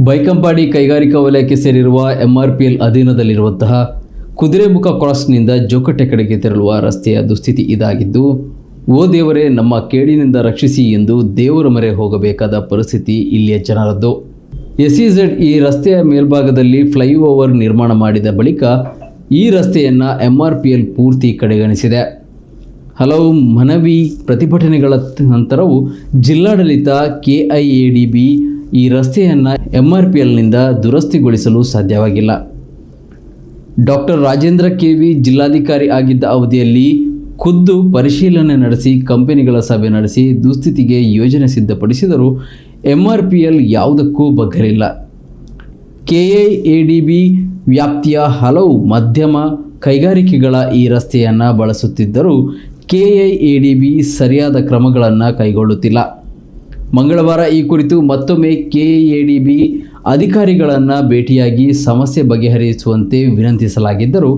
ಬೈಕಂಪಾಡಿ ಕೈಗಾರಿಕಾ ವಲಯಕ್ಕೆ ಸೇರಿರುವ ಎಂಆರ್ಪಿಎಲ್ ಅಧೀನದಲ್ಲಿರುವಂತಹ ಕುದುರೆಮುಖ ಕ್ರಾಸ್ನಿಂದ ಜೋಕಟ್ಟೆ ಕಡೆಗೆ ತೆರಳುವ ರಸ್ತೆಯ ದುಸ್ಥಿತಿ ಇದಾಗಿದ್ದು, ಓ ದೇವರೇ, ನಮ್ಮ ಕೇಡಿನಿಂದ ರಕ್ಷಿಸಿ ಎಂದು ದೇವರ ಮರೆ ಹೋಗಬೇಕಾದ ಪರಿಸ್ಥಿತಿ ಇಲ್ಲಿಯ ಜನರದ್ದು. ಎಸ್ಇಝೆಡ್ ಈ ರಸ್ತೆಯ ಮೇಲ್ಭಾಗದಲ್ಲಿ ಫ್ಲೈಓವರ್ ನಿರ್ಮಾಣ ಮಾಡಿದ ಬಳಿಕ ಈ ರಸ್ತೆಯನ್ನು ಎಂಆರ್ಪಿಎಲ್ ಪೂರ್ತಿ ಕಡೆಗಣಿಸಿದೆ. ಹಲವು ಮನವಿ ಪ್ರತಿಭಟನೆಗಳ ನಂತರವೂ ಜಿಲ್ಲಾಡಳಿತ ಕೆಐಎಡಿಬಿ ಈ ರಸ್ತೆಯನ್ನು ಎಂ ಆರ್ ಪಿ ಎಲ್ನಿಂದ ದುರಸ್ತಿಗೊಳಿಸಲು ಸಾಧ್ಯವಾಗಿಲ್ಲ. ಡಾಕ್ಟರ್ ರಾಜೇಂದ್ರ ಕೆ ವಿ ಜಿಲ್ಲಾಧಿಕಾರಿ ಆಗಿದ್ದ ಅವಧಿಯಲ್ಲಿ ಖುದ್ದು ಪರಿಶೀಲನೆ ನಡೆಸಿ ಕಂಪನಿಗಳ ಸಭೆ ನಡೆಸಿ ದುಸ್ಥಿತಿಗೆ ಯೋಜನೆ ಸಿದ್ಧಪಡಿಸಿದರೂ ಎಂ ಆರ್ ಪಿ ಎಲ್ ಯಾವುದಕ್ಕೂ ಬಗ್ಗಲಿಲ್ಲ ಬಿ ವ್ಯಾಪ್ತಿಯ ಹಲವು ಮಧ್ಯಮ ಕೈಗಾರಿಕೆಗಳ ಈ ರಸ್ತೆಯನ್ನು ಬಳಸುತ್ತಿದ್ದರೂ ಕೆಐಎಡಿಬಿ ಸರಿಯಾದ ಕ್ರಮಗಳನ್ನು ಕೈಗೊಳ್ಳುತ್ತಿಲ್ಲ. ಮಂಗಳವಾರ ಈ ಕುರಿತು ಮತ್ತೊಮ್ಮೆ ಕೆಎಡಿಬಿ ಅಧಿಕಾರಿಗಳನ್ನು ಭೇಟಿಯಾಗಿ ಸಮಸ್ಯೆ ಬಗೆಹರಿಸುವಂತೆ ವಿನಂತಿಸಲಾಗಿದ್ದರೂ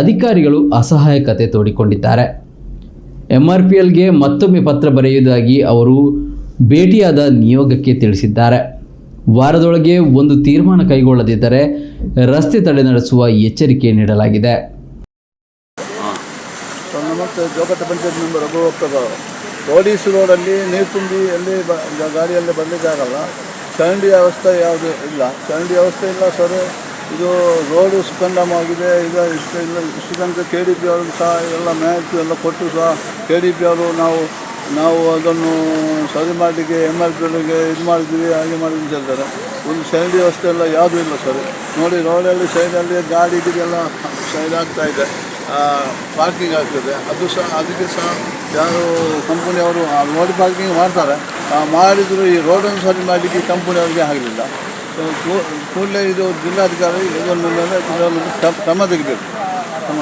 ಅಧಿಕಾರಿಗಳು ಅಸಹಾಯಕತೆ ತೋಡಿಕೊಂಡಿದ್ದಾರೆ. ಎಂಆರ್ಪಿಎಲ್ಗೆ ಮತ್ತೊಮ್ಮೆ ಪತ್ರ ಬರೆಯುವುದಾಗಿ ಅವರು ಭೇಟಿಯಾದ ನಿಯೋಗಕ್ಕೆ ತಿಳಿಸಿದ್ದಾರೆ. ವಾರದೊಳಗೆ ಒಂದು ತೀರ್ಮಾನ ಕೈಗೊಳ್ಳದಿದ್ದರೆ ರಸ್ತೆ ತಡೆ ನಡೆಸುವ ಎಚ್ಚರಿಕೆ ನೀಡಲಾಗಿದೆ. ಪೊಲೀಸ್ ರೋಡಲ್ಲಿ ನೀರು ತುಂಬಿ ಎಲ್ಲಿ ಬ ಗಾಡಿಯಲ್ಲಿ ಬರಲಿಕ್ಕೆ ಆಗಲ್ಲ. ಚರಂಡಿ ವ್ಯವಸ್ಥೆ ಯಾವುದು ಇಲ್ಲ. ಚರಂಡಿ ವ್ಯವಸ್ಥೆ ಇಲ್ಲ ಸರ್ ಇದು ರೋಡು ಸುಖಂಡಮಾಗಿದೆ ಈಗ ಇಷ್ಟು ಇಲ್ಲ. ಇಷ್ಟು ತನಕ ಕೆ ಡಿ ಪಿ ಅವರು ಸಹ ಎಲ್ಲ ಮ್ಯಾಚ್ ಎಲ್ಲ ಕೊಟ್ಟು ಸಹ ಕೆ ಡಿ ಪಿ ಅವರು ನಾವು ನಾವು ಅದನ್ನು ಸರಿ ಮಾಡಲಿಕ್ಕೆ ಎಂ ಎಲ್ ಪಿ ಅವರಿಗೆ ಇದು ಮಾಡಿದ್ವಿ, ಹಾಗೆ ಮಾಡಿದ್ವಿ ಹೇಳ್ತಾರೆ. ಒಂದು ಚರಂಡಿ ವ್ಯವಸ್ಥೆ ಎಲ್ಲ ಯಾವುದೂ ಇಲ್ಲ ಸರ್ ನೋಡಿ ರೋಡಲ್ಲಿ ಸೈಡಲ್ಲಿ ಗಾಡಿ ಇದಕ್ಕೆಲ್ಲ ಸೈಡ್ ಆಗ್ತಾಯಿದೆ ಪಾರ್ಕಿಂಗ್ ಆಗ್ತದೆ. ಅದು ಸಹ, ಅದಕ್ಕೆ ಸಹ ಯಾರು ಕಂಪನಿಯವರು ರೋಡ್ ಪಾರ್ಕಿಂಗ್ ಮಾಡ್ತಾರೆ. ಮಾಡಿದರೂ ಈ ರೋಡನ್ನು ಸರಿ ಮಾಡಲಿಕ್ಕೆ ಕಂಪನಿಯವರಿಗೆ ಆಗಲಿಲ್ಲ. ಕೂಡಲೇ ಇದು ಜಿಲ್ಲಾಧಿಕಾರಿ ಮೇಲೆ ಕ್ರಮ ತೆಗಿಬೇಕು ಕ್ರಮ